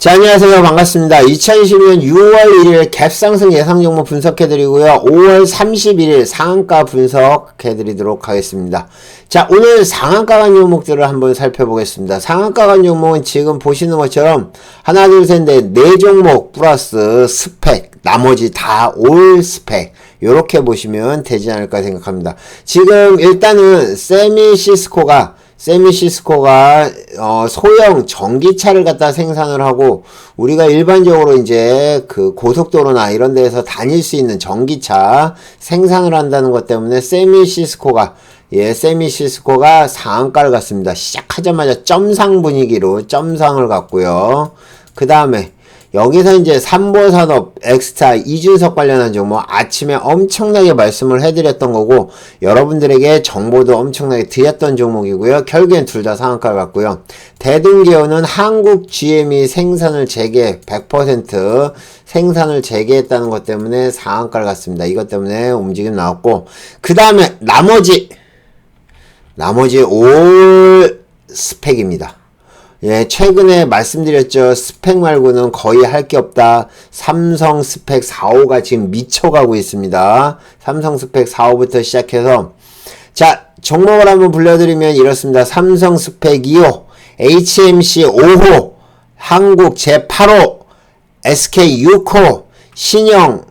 자, 안녕하세요. 반갑습니다. 2021년 6월 1일 갭 상승 예상 종목 분석해드리고요. 5월 31일 상한가 분석해드리도록 하겠습니다. 자, 오늘 상한가 간 종목들을 한번 살펴보겠습니다. 상한가 간 종목은 지금 보시는 것처럼 하나, 둘, 셋, 넷, 네 종목 플러스 스펙, 나머지 다 올 스펙. 요렇게 보시면 되지 않을까 생각합니다. 지금 일단은 세미 시스코가 세미시스코가 어, 소형 전기차를 갖다 생산을 하고 우리가 일반적으로 이제 그 고속도로나 이런 데에서 다닐 수 있는 전기차 생산을 한다는 것 때문에 세미시스코가 예, 세미시스코가 상한가를 갔습니다. 시작하자마자 점상 분위기로 점상을 갔고요. 그 다음에 여기서 이제 삼보산업 엑스타 이준석 관련한 종목 아침에 엄청나게 말씀을 해드렸던 거고 여러분들에게 정보도 엄청나게 드렸던 종목이고요. 결국엔 둘 다 상한가를 갔고요. 대등기어는 한국 GM이 생산을 재개 100% 생산을 재개했다는 것 때문에 상한가를 갔습니다. 이것 때문에 움직임 나왔고 그 다음에 나머지 나머지 올 스펙입니다. 예, 최근에 말씀드렸죠. 스펙 말고는 거의 할 게 없다. 삼성 스펙 4호가 지금 미쳐가고 있습니다. 삼성 스펙 4호부터 시작해서 자, 종목을 한번 불러드리면 이렇습니다. 삼성 스펙 2호, HMC 5호, 한국 제8호, SK 6호, 신영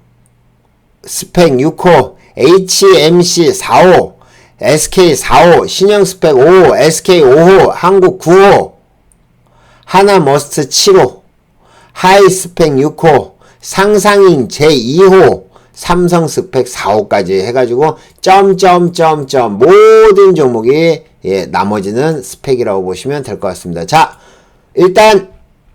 스펙 6호, HMC 4호, SK 4호, 신영 스펙 5호, SK 5호, 한국 9호, 하나 머스트 7호, 하이 스펙 6호, 상상인 제2호, 삼성 스펙 4호까지 해가지고 점점점점 모든 종목이 예, 나머지는 스펙이라고 보시면 될 것 같습니다. 자, 일단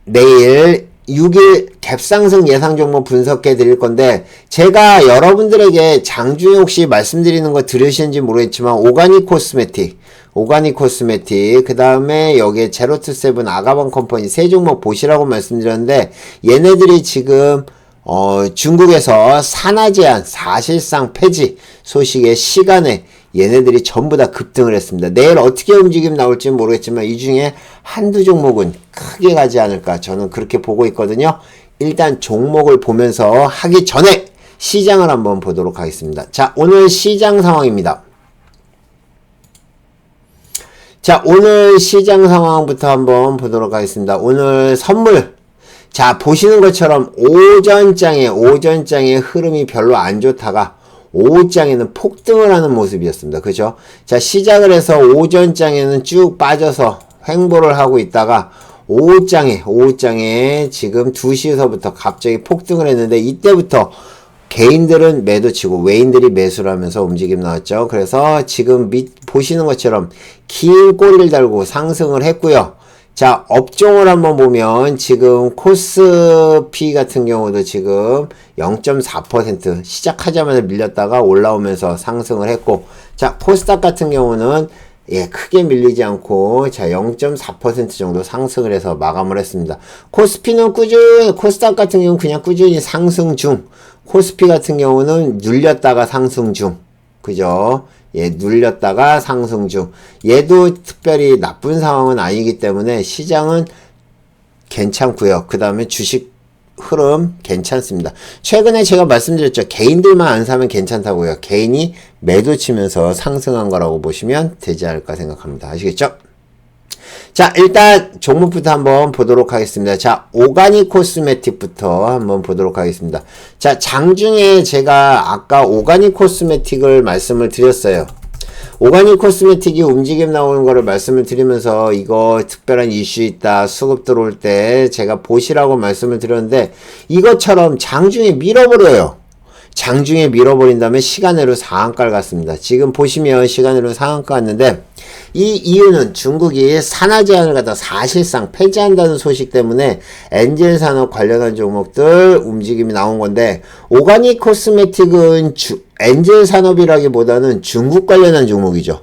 내일 6일 갭상승 예상 종목 분석해 드릴 건데 제가 여러분들에게 장중에 혹시 말씀드리는 거 들으시는지 모르겠지만 오가닉 코스메틱 오가닉 코스메틱 그 다음에 여기에 제로투 세븐 아가방 컴퍼니 세 종목 보시라고 말씀드렸는데 얘네들이 지금 어, 중국에서 산화 제한 사실상 폐지 소식의 시간에 얘네들이 전부 다 급등을 했습니다. 내일 어떻게 움직임 나올지 모르겠지만 이 중에 한두 종목은 크게 가지 않을까 저는 그렇게 보고 있거든요. 일단 종목을 보면서 하기 전에 시장을 한번 보도록 하겠습니다. 자, 오늘 시장 상황입니다. 자, 오늘 시장 상황부터 한번 보도록 하겠습니다. 오늘 선물. 자, 보시는 것처럼 오전장에, 오전장의 흐름이 별로 안 좋다가 오후장에는 폭등을 하는 모습이었습니다. 그죠? 자, 시작을 해서 오전장에는 쭉 빠져서 횡보를 하고 있다가 오후장에, 오후장에 지금 2시에서부터 갑자기 폭등을 했는데 이때부터 개인들은 매도치고 외인들이 매수를 하면서 움직임 나왔죠. 그래서 지금 밑 보시는 것처럼 긴 꼬리를 달고 상승을 했고요. 자, 업종을 한번 보면 지금 코스피 같은 경우도 지금 0.4% 시작하자마자 밀렸다가 올라오면서 상승을 했고 자, 코스닥 같은 경우는 예, 크게 밀리지 않고, 자, 0.4% 정도 상승을 해서 마감을 했습니다. 코스피는 꾸준히, 코스닥 같은 경우는 그냥 꾸준히 상승 중, 코스피 같은 경우는 눌렸다가 상승 중, 그죠? 예, 눌렸다가 상승 중. 얘도 특별히 나쁜 상황은 아니기 때문에 시장은 괜찮고요. 그 다음에 주식 흐름 괜찮습니다. 최근에 제가 말씀드렸죠. 개인들만 안 사면 괜찮다고요. 개인이 매도 치면서 상승한 거라고 보시면 되지 않을까 생각합니다. 아시겠죠? 자, 일단 종목부터 한번 보도록 하겠습니다. 자, 오가닉 코스메틱부터 한번 보도록 하겠습니다. 자, 장중에 제가 아까 오가닉 코스메틱을 말씀을 드렸어요. 오가닉 코스메틱이 움직임 나오는 거를 말씀을 드리면서 이거 특별한 이슈 있다 수급 들어올 때 제가 보시라고 말씀을 드렸는데 이것처럼 장중에 밀어버려요. 장중에 밀어버린 다음에 시간으로 상한가를 갔습니다. 지금 보시면 시간으로 상한가 갔는데 이 이유는 중국이 산화 제한을 갖다 사실상 폐지한다는 소식 때문에 엔젤 산업 관련한 종목들 움직임이 나온 건데 오가닉 코스메틱은 주, 엔젤 산업이라기보다는 중국 관련한 종목이죠.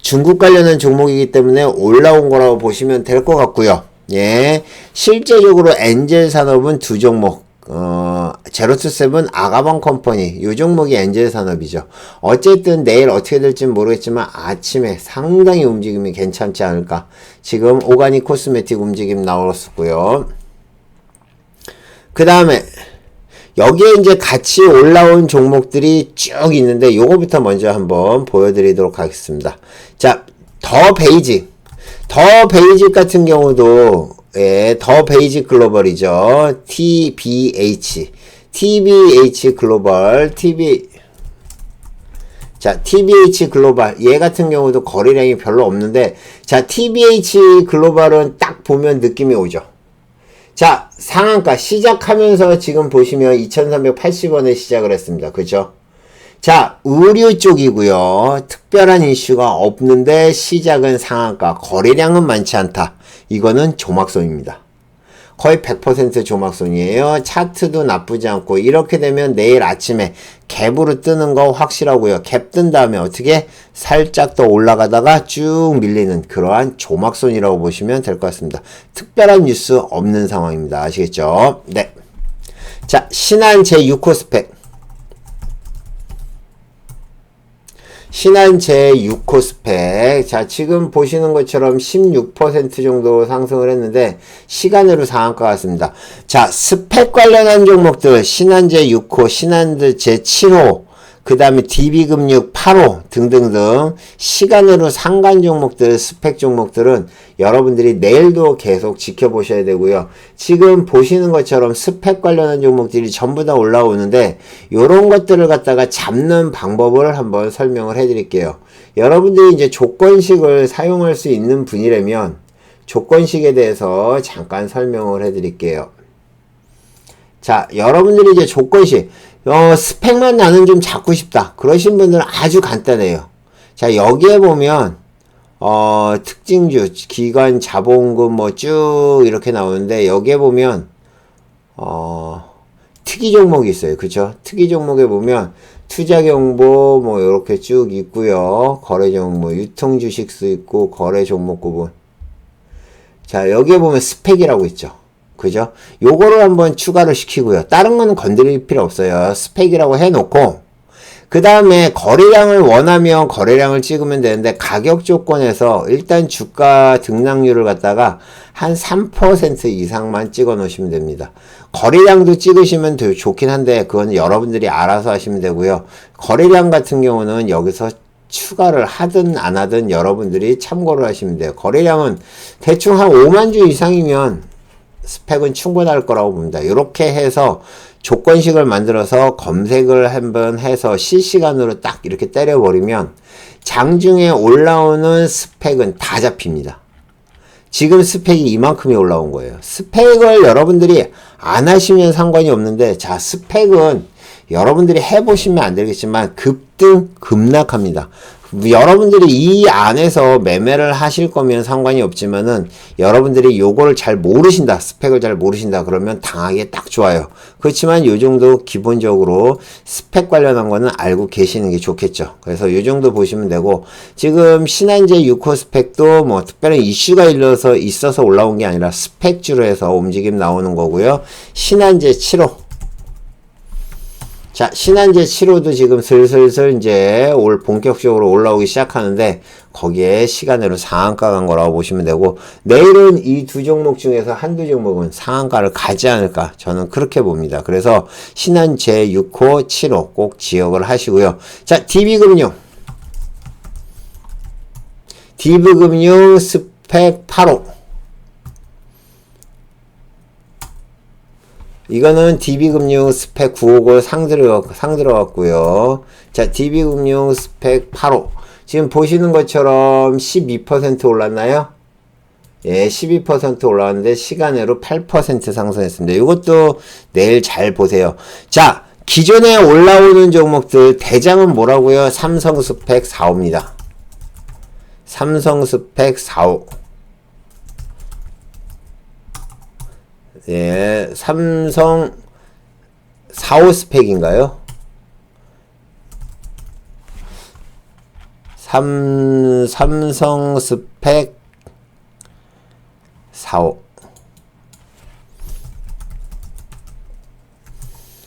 중국 관련한 종목이기 때문에 올라온 거라고 보시면 될 것 같고요. 예. 실제적으로 엔젤 산업은 두 종목 어, 제로투세븐 아가방 컴퍼니 요 종목이 엔젤 산업이죠. 어쨌든 내일 어떻게 될지 모르겠지만 아침에 상당히 움직임이 괜찮지 않을까. 지금 오가닉 코스메틱 움직임 나왔었고요. 그 다음에 여기에 이제 같이 올라온 종목들이 쭉 있는데 요거부터 먼저 한번 보여드리도록 하겠습니다. 자, 더 베이직. 더 베이직 같은 경우도 예, 더 베이직 글로벌이죠. TBH. TBH 글로벌. TB 자, TBH 글로벌. 얘 같은 경우도 거래량이 별로 없는데 자, TBH 글로벌은 딱 보면 느낌이 오죠. 자, 상한가 시작하면서 지금 보시면 2380원에 시작을 했습니다. 그죠? 자, 의류 쪽이고요. 특별한 이슈가 없는데 시작은 상한가, 거래량은 많지 않다. 이거는 조막손입니다. 거의 100% 조막손이에요. 차트도 나쁘지 않고 이렇게 되면 내일 아침에 갭으로 뜨는 거 확실하고요. 갭 뜬 다음에 어떻게 살짝 더 올라가다가 쭉 밀리는 그러한 조막손이라고 보시면 될 것 같습니다. 특별한 뉴스 없는 상황입니다. 아시겠죠? 네. 자, 신한 제6호 스펙. 신한 제 6호 스펙. 자, 지금 보시는 것처럼 16% 정도 상승을 했는데, 시간으로 상한가 같습니다. 자, 스펙 관련한 종목들, 신한 제 6호, 신한 제 7호, 그 다음에 DB금융 8호 등등등 시간으로 상관 종목들, 스펙 종목들은 여러분들이 내일도 계속 지켜보셔야 되고요. 지금 보시는 것처럼 스펙 관련한 종목들이 전부 다 올라오는데 이런 것들을 갖다가 잡는 방법을 한번 설명을 해드릴게요. 여러분들이 이제 조건식을 사용할 수 있는 분이라면 조건식에 대해서 잠깐 설명을 해드릴게요. 자, 여러분들이 이제 조건식 어, 스펙만 나는 좀 잡고 싶다. 그러신 분들은 아주 간단해요. 자, 여기에 보면, 어, 특징주, 기관, 자본금 뭐 쭉 이렇게 나오는데, 여기에 보면, 어, 특이 종목이 있어요. 그쵸? 특이 종목에 보면, 투자 경보 뭐 이렇게 쭉 있고요. 거래 종목, 뭐 유통 주식수 있고 거래 종목 구분. 자, 여기에 보면 스펙이라고 있죠. 그죠? 요거를 한번 추가를 시키고요. 다른 거는 건드릴 필요 없어요. 스펙이라고 해놓고 그 다음에 거래량을 원하면 거래량을 찍으면 되는데 가격 조건에서 일단 주가 등락률을 갖다가 한 3% 이상만 찍어 놓으시면 됩니다. 거래량도 찍으시면 더 좋긴 한데 그건 여러분들이 알아서 하시면 되고요. 거래량 같은 경우는 여기서 추가를 하든 안 하든 여러분들이 참고를 하시면 돼요. 거래량은 대충 한 5만 주 이상이면 스펙은 충분할 거라고 봅니다. 이렇게 해서 조건식을 만들어서 검색을 한번 해서 실시간으로 딱 이렇게 때려버리면 장중에 올라오는 스펙은 다 잡힙니다. 지금 스펙이 이만큼이 올라온 거예요. 스펙을 여러분들이 안 하시면 상관이 없는데 자 스펙은 여러분들이 해보시면 안 되겠지만 급등 급락합니다. 여러분들이 이 안에서 매매를 하실 거면 상관이 없지만은 여러분들이 요거를 잘 모르신다 스펙을 잘 모르신다 그러면 당하기 딱 좋아요. 그렇지만 요 정도 기본적으로 스펙 관련한 거는 알고 계시는 게 좋겠죠. 그래서 요 정도 보시면 되고 지금 신한제 6호 스펙도 뭐 특별한 이슈가 일러서 있어서 올라온 게 아니라 스펙주로 해서 움직임 나오는 거고요. 신한제 7호 자, 신한제 7호도 지금 슬슬슬 이제 올 본격적으로 올라오기 시작하는데 거기에 시간으로 상한가 간 거라고 보시면 되고 내일은 이 두 종목 중에서 한두 종목은 상한가를 가지 않을까 저는 그렇게 봅니다. 그래서 신한 제 6호, 7호 꼭 지역을 하시고요. 자, DB금융 DB금융 스펙 8호 이거는 DB금융 스펙 9호고 상 들어, 상 들어갔고요. 자, DB금융 스펙 8호. 지금 보시는 것처럼 12% 올랐나요? 예, 12% 올라왔는데 시간으로 8% 상승했습니다. 이것도 내일 잘 보세요. 자, 기존에 올라오는 종목들 대장은 뭐라고요? 삼성 스펙 4호입니다. 삼성 스펙 4 예, 삼성 45 스펙인가요? 삼, 삼성 스펙 45.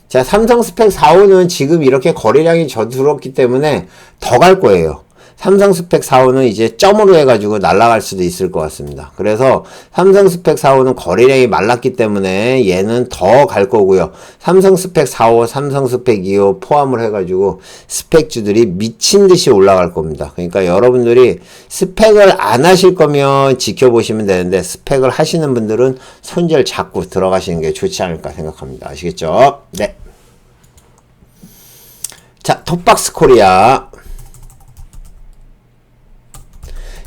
자, 삼성 스펙 45는 지금 이렇게 거래량이 저들었기 때문에 더 갈 거예요. 삼성 스펙 4호는 이제 점으로 해가지고 날아갈 수도 있을 것 같습니다. 그래서 삼성 스펙 4호는 거래량이 말랐기 때문에 얘는 더 갈 거고요. 삼성 스펙 4호, 삼성 스펙 2호 포함을 해가지고 스펙주들이 미친 듯이 올라갈 겁니다. 그러니까 여러분들이 스펙을 안 하실 거면 지켜보시면 되는데 스펙을 하시는 분들은 손절 잡고 들어가시는 게 좋지 않을까 생각합니다. 아시겠죠? 네. 자, 톱박스 코리아.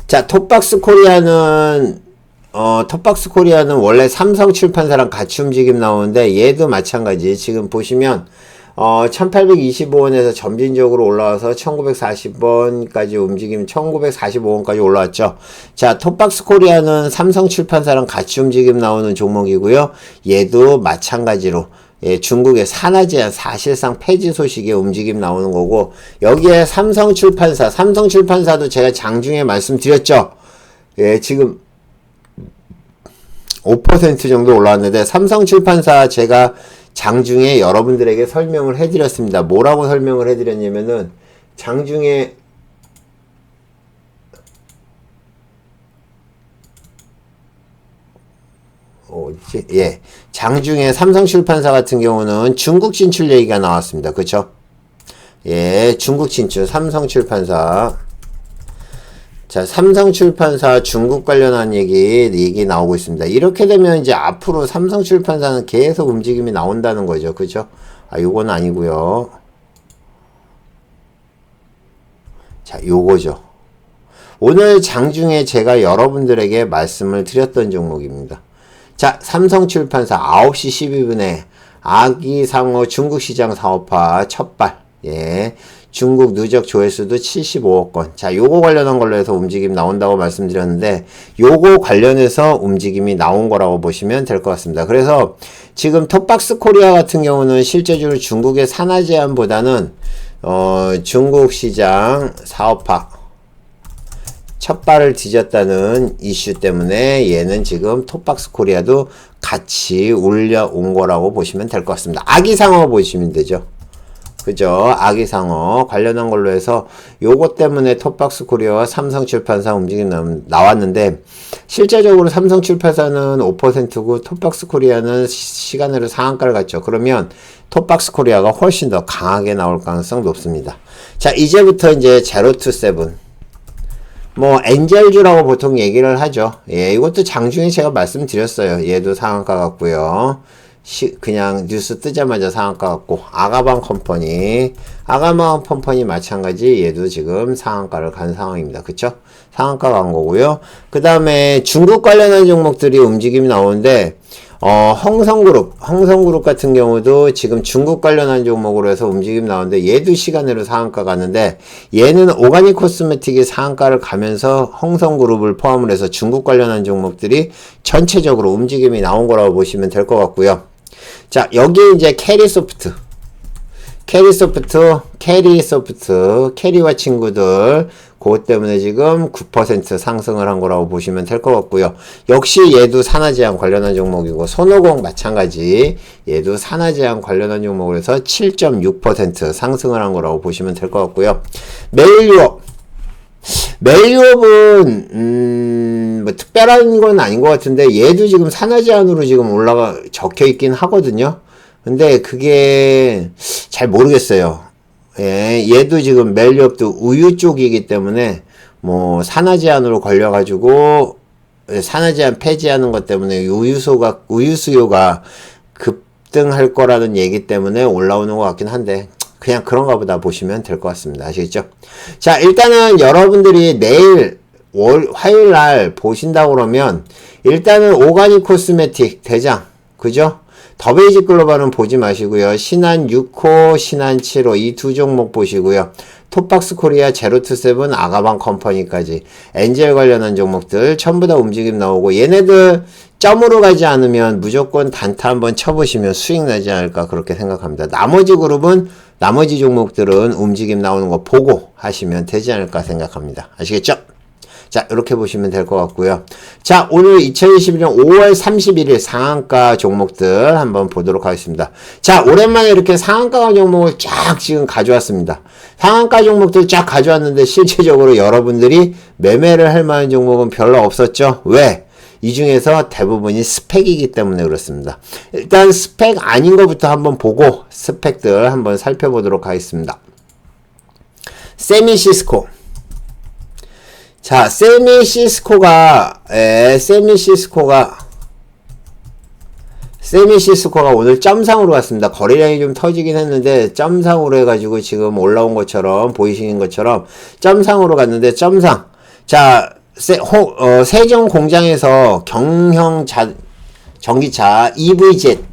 자, 톱박스 코리아는 어, 톱박스 코리아는 원래 삼성 출판사랑 같이 움직임 나오는데 얘도 마찬가지. 지금 보시면 어, 1825원에서 점진적으로 올라와서 1940원까지 움직임 1945원까지 올라왔죠. 자, 톱박스 코리아는 삼성 출판사랑 같이 움직임 나오는 종목이고요. 얘도 마찬가지로 예, 중국의 산하 제한 사실상 폐지 소식에 움직임 나오는 거고 여기에 삼성 출판사, 삼성 출판사도 제가 장중에 말씀드렸죠. 예, 지금 5% 정도 올라왔는데 삼성 출판사 제가 장중에 여러분들에게 설명을 해드렸습니다. 뭐라고 설명을 해드렸냐면은 장중에 어디지? 예. 장중에 삼성 출판사 같은 경우는 중국 진출 얘기가 나왔습니다. 그쵸? 예, 중국 진출, 삼성 출판사. 자, 삼성 출판사 중국 관련한 얘기, 얘기 나오고 있습니다. 이렇게 되면 이제 앞으로 삼성 출판사는 계속 움직임이 나온다는 거죠. 그죠? 아, 요건 아니고요 자, 요거죠. 오늘 장중에 제가 여러분들에게 말씀을 드렸던 종목입니다. 자, 삼성출판사 9시 12분에 아기상어 중국시장 사업화 첫발. 예. 중국 누적 조회수도 75억 건. 자, 요거 관련한 걸로 해서 움직임 나온다고 말씀드렸는데, 요거 관련해서 움직임이 나온 거라고 보시면 될 것 같습니다. 그래서 지금 톱박스 코리아 같은 경우는 실제적으로 중국의 산하 제한보다는, 어, 중국 시장 사업화, 첫 발을 뒤졌다는 이슈 때문에 얘는 지금 톱박스 코리아도 같이 올려온 거라고 보시면 될 것 같습니다. 아기상어 보시면 되죠. 그죠? 아기상어 관련한 걸로 해서 요것 때문에 톱박스 코리아와 삼성출판사 움직임 나왔는데 실제적으로 삼성출판사는 5%고 톱박스 코리아는 시간으로 상한가를 갔죠. 그러면 톱박스 코리아가 훨씬 더 강하게 나올 가능성 높습니다. 자, 이제부터 이제 제로 투 세븐 뭐 엔젤주라고 보통 얘기를 하죠. 예, 이것도 장중에 제가 말씀드렸어요. 얘도 상한가 같고요. 시, 그냥 뉴스 뜨자마자 상한가 같고 아가방 컴퍼니 아가방 컴퍼니 마찬가지 얘도 지금 상한가를 간 상황입니다. 그쵸? 상한가 간 거고요. 그 다음에 중국 관련한 종목들이 움직임이 나오는데 어, 홍성그룹, 홍성그룹 같은 경우도 지금 중국 관련한 종목으로 해서 움직임 나오는데 얘도 시간으로 상한가 갔는데 얘는 오가닉 코스메틱이 상한가를 가면서 홍성그룹을 포함을 해서 중국 관련한 종목들이 전체적으로 움직임이 나온 거라고 보시면 될 것 같고요. 자, 여기에 이제 캐리소프트. 캐리소프트, 캐리소프트, 캐리와 친구들, 그것 때문에 지금 9% 상승을 한 거라고 보시면 될 것 같고요. 역시 얘도 산화제한 관련한 종목이고, 손오공 마찬가지, 얘도 산화제한 관련한 종목으로 해서 7.6% 상승을 한 거라고 보시면 될 것 같고요. 메일유업. 메일유업은, 음, 뭐 특별한 건 아닌 것 같은데, 얘도 지금 산화제한으로 지금 올라가, 적혀 있긴 하거든요. 근데 그게 잘 모르겠어요. 예, 얘도 지금 멜리업도 우유 쪽이기 때문에 뭐 산화 제한으로 걸려 가지고 산화 제한 폐지하는 것 때문에 우유소가 우유 수요가 급등할 거라는 얘기 때문에 올라오는 것 같긴 한데 그냥 그런가 보다 보시면 될 것 같습니다. 아시겠죠? 자, 일단은 여러분들이 내일 월, 화요일 날 보신다고 그러면 일단은 오가닉 코스메틱 대장 그죠? 더베이직 글로벌은 보지 마시고요. 신한 6호, 신한 7호 이 두 종목 보시고요. 톱박스 코리아 제로투세븐 아가방 컴퍼니까지 엔젤 관련한 종목들 전부 다 움직임 나오고 얘네들 점으로 가지 않으면 무조건 단타 한번 쳐보시면 수익 나지 않을까 그렇게 생각합니다. 나머지 그룹은 나머지 종목들은 움직임 나오는 거 보고 하시면 되지 않을까 생각합니다. 아시겠죠? 자, 이렇게 보시면 될 것 같고요. 자, 오늘 2021년 5월 31일 상한가 종목들 한번 보도록 하겠습니다. 자, 오랜만에 이렇게 상한가 종목을 쫙 지금 가져왔습니다. 상한가 종목들 쫙 가져왔는데 실제적으로 여러분들이 매매를 할 만한 종목은 별로 없었죠? 왜? 이 중에서 대부분이 스펙이기 때문에 그렇습니다. 일단 스펙 아닌 것부터 한번 보고 스펙들 한번 살펴보도록 하겠습니다. 세미시스코. 자, 세미시스코가, 에, 세미시스코가, 세미시스코가 오늘 점상으로 갔습니다. 거래량이 좀 터지긴 했는데, 점상으로 해가지고 지금 올라온 것처럼, 보이시는 것처럼, 점상으로 갔는데, 점상. 자, 세, 호, 어, 세종 공장에서 경형 자, 전기차 EVZ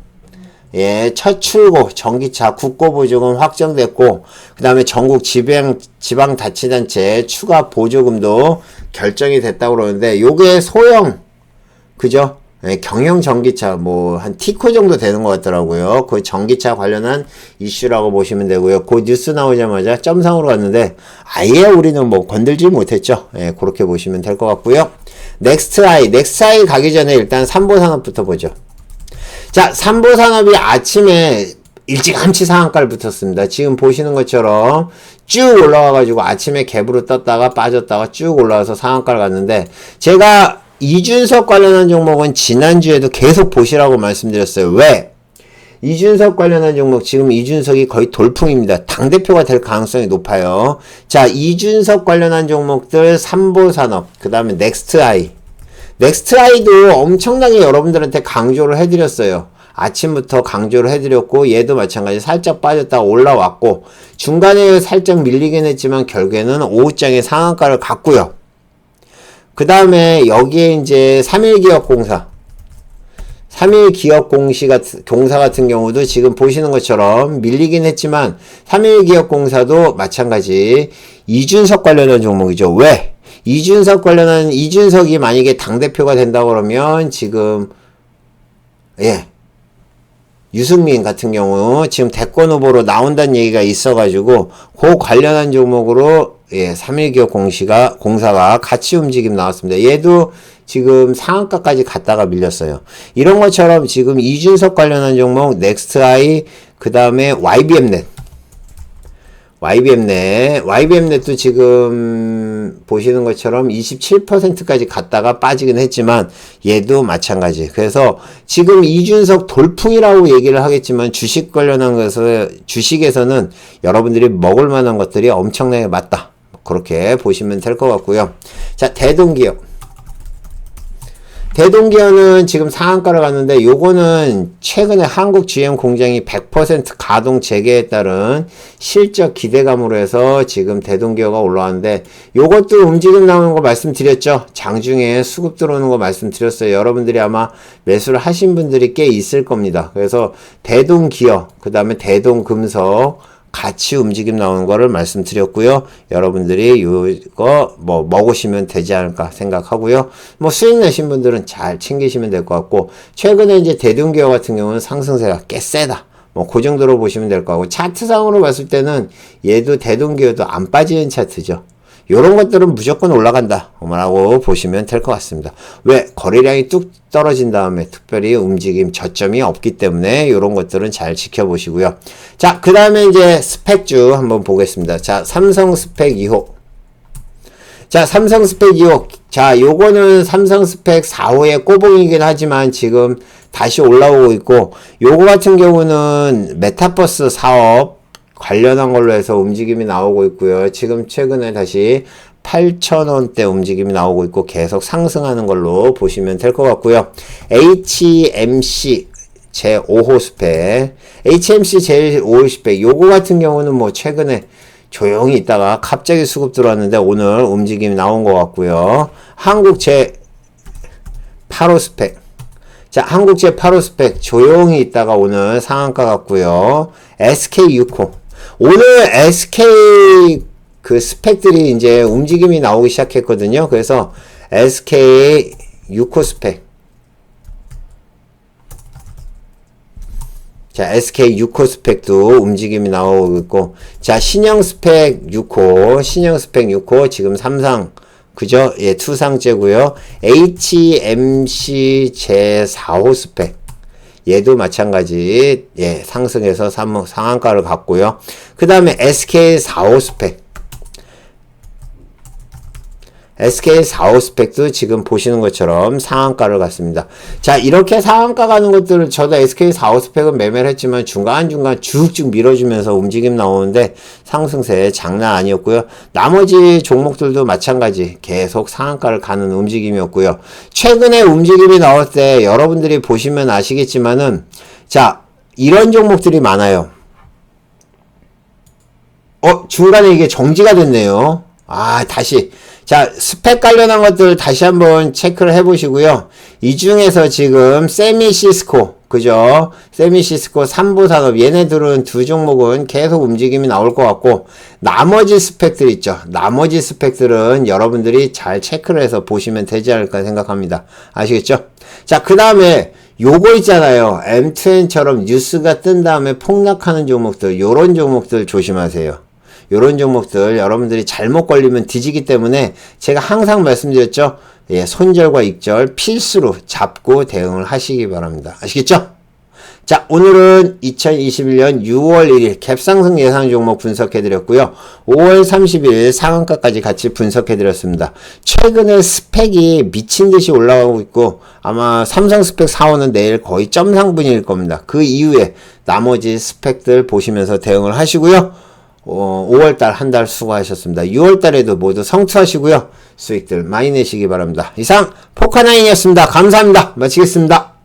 예, 첫 출고 전기차 국고 보조금 확정됐고 그다음에 전국 지방 지방 자치단체 추가 보조금도 결정이 됐다고 그러는데 요게 소형 그죠? 예, 경영 전기차 뭐 한 티코 정도 되는 것 같더라고요. 그 전기차 관련한 이슈라고 보시면 되고요. 그 뉴스 나오자마자 점상으로 갔는데 아예 우리는 뭐 건들지 못했죠. 예, 그렇게 보시면 될 것 같고요. 넥스트 아이, 넥스트 아이 가기 전에 일단 삼보 산업부터 보죠. 자, 삼보산업이 아침에 일찌감치 상한가를 붙었습니다. 지금 보시는 것처럼 쭉 올라와가지고 아침에 갭으로 떴다가 빠졌다가 쭉 올라와서 상한가를 갔는데 제가 이준석 관련한 종목은 지난주에도 계속 보시라고 말씀드렸어요. 왜? 이준석 관련한 종목 지금 이준석이 거의 돌풍입니다. 당대표가 될 가능성이 높아요. 자, 이준석 관련한 종목들 삼보산업, 그 다음에 넥스트아이. 넥스트아이도 엄청나게 여러분들한테 강조를 해드렸어요. 아침부터 강조를 해드렸고 얘도 마찬가지 살짝 빠졌다가 올라왔고 중간에 살짝 밀리긴 했지만 결국에는 오후장에 상한가를 갔고요. 그 다음에 여기에 이제 3일기업공사 3일 기업 공시 같은, 공사 같은 경우도 지금 보시는 것처럼 밀리긴 했지만 3일 기업 공사도 마찬가지 이준석 관련한 종목이죠. 왜? 이준석 관련한 이준석이 만약에 당대표가 된다고 그러면 지금 예 유승민 같은 경우 지금 대권 후보로 나온다는 얘기가 있어가지고 그 관련한 종목으로 예, 3일기업 공시가 공사가 같이 움직임 나왔습니다. 얘도 지금 상한가까지 갔다가 밀렸어요. 이런 것처럼 지금 이준석 관련한 종목 넥스트아이 그 다음에 YBM넷 YBM넷 YBM넷도 지금 보시는 것처럼 27%까지 갔다가 빠지긴 했지만 얘도 마찬가지. 그래서 지금 이준석 돌풍이라고 얘기를 하겠지만 주식 관련한 것을 주식에서는 여러분들이 먹을 만한 것들이 엄청나게 많다. 그렇게 보시면 될 것 같고요. 자, 대동기업. 대동기업은 지금 상한가를 갔는데 요거는 최근에 한국 GM 공장이 100% 가동 재개에 따른 실적 기대감으로 해서 지금 대동기업가 올라왔는데 요것도 움직임 나오는 거 말씀드렸죠. 장중에 수급 들어오는 거 말씀드렸어요. 여러분들이 아마 매수를 하신 분들이 꽤 있을 겁니다. 그래서 대동기업, 그 다음에 대동금속, 같이 움직임 나오는 거를 말씀드렸고요. 여러분들이 이거 뭐 먹으시면 되지 않을까 생각하고요. 뭐 수익 내신 분들은 잘 챙기시면 될 것 같고 최근에 이제 대동기업 같은 경우는 상승세가 꽤 세다. 뭐그 정도로 보시면 될 것 같고 차트상으로 봤을 때는 얘도 대동기업도 안 빠지는 차트죠. 요런 것들은 무조건 올라간다. 라고 보시면 될 것 같습니다. 왜? 거래량이 뚝 떨어진 다음에 특별히 움직임 저점이 없기 때문에 요런 것들은 잘 지켜보시고요. 자, 그 다음에 이제 스펙주 한번 보겠습니다. 자, 삼성 스펙 2호. 자, 삼성 스펙 2호. 자, 요거는 삼성 스펙 4호의 꼬봉이긴 하지만 지금 다시 올라오고 있고, 요거 같은 경우는 메타버스 사업, 관련한 걸로 해서 움직임이 나오고 있고요. 지금 최근에 다시 8,000원대 움직임이 나오고 있고 계속 상승하는 걸로 보시면 될 것 같고요. HMC 제 5호 스펙, HMC 제 5호 스펙, 요거 같은 경우는 뭐 최근에 조용히 있다가 갑자기 수급 들어왔는데 오늘 움직임이 나온 것 같고요. 한국 제 8호 스펙, 자, 한국 제 8호 스펙 조용히 있다가 오늘 상한가 같고요. SK6호, 오늘 SK 그 스펙들이 이제 움직임이 나오기 시작했거든요. 그래서 SK 6호 스펙. 자, SK 6호 스펙도 움직임이 나오고 있고, 자, 신형 스펙 6호, 신형 스펙 6호, 지금 삼상 그죠? 예, 투상제고요. HMC 제4호 스펙. 얘도 마찬가지, 예, 상승해서 상, 상한가를 갔고요. 그 다음에 SK 4호 스펙. SK 45 스펙도 지금 보시는 것처럼 상한가를 갔습니다. 자, 이렇게 상한가 가는 것들을 저도 SK 45 스펙은 매매를 했지만 중간중간 쭉쭉 밀어주면서 움직임 나오는데 상승세 장난 아니었고요. 나머지 종목들도 마찬가지 계속 상한가를 가는 움직임이었고요. 최근에 움직임이 나올 때 여러분들이 보시면 아시겠지만은 자, 이런 종목들이 많아요. 어, 중간에 이게 정지가 됐네요. 아, 다시. 자, 스펙 관련한 것들 다시 한번 체크를 해 보시고요. 이 중에서 지금 세미시스코, 그죠? 세미시스코 3부 산업, 얘네들은 두 종목은 계속 움직임이 나올 것 같고, 나머지 스펙들 있죠. 나머지 스펙들은 여러분들이 잘 체크를 해서 보시면 되지 않을까 생각합니다. 아시겠죠? 자, 그 다음에 요거 있잖아요. M2N처럼 뉴스가 뜬 다음에 폭락하는 종목들, 요런 종목들 조심하세요. 요런 종목들 여러분들이 잘못 걸리면 뒤지기 때문에 제가 항상 말씀드렸죠. 예, 손절과 익절 필수로 잡고 대응을 하시기 바랍니다. 아시겠죠? 자, 오늘은 2021년 6월 1일 갭상승 예상 종목 분석해드렸고요. 5월 30일 상한가까지 같이 분석해드렸습니다. 최근에 스펙이 미친 듯이 올라가고 있고, 아마 삼성 스펙 4호는 내일 거의 점상분일 겁니다. 그 이후에 나머지 스펙들 보시면서 대응을 하시고요. 어, 5월달 한 달 수고하셨습니다. 6월달에도 모두 성투하시고요. 수익들 많이 내시기 바랍니다. 이상 포카나인이었습니다. 감사합니다. 마치겠습니다.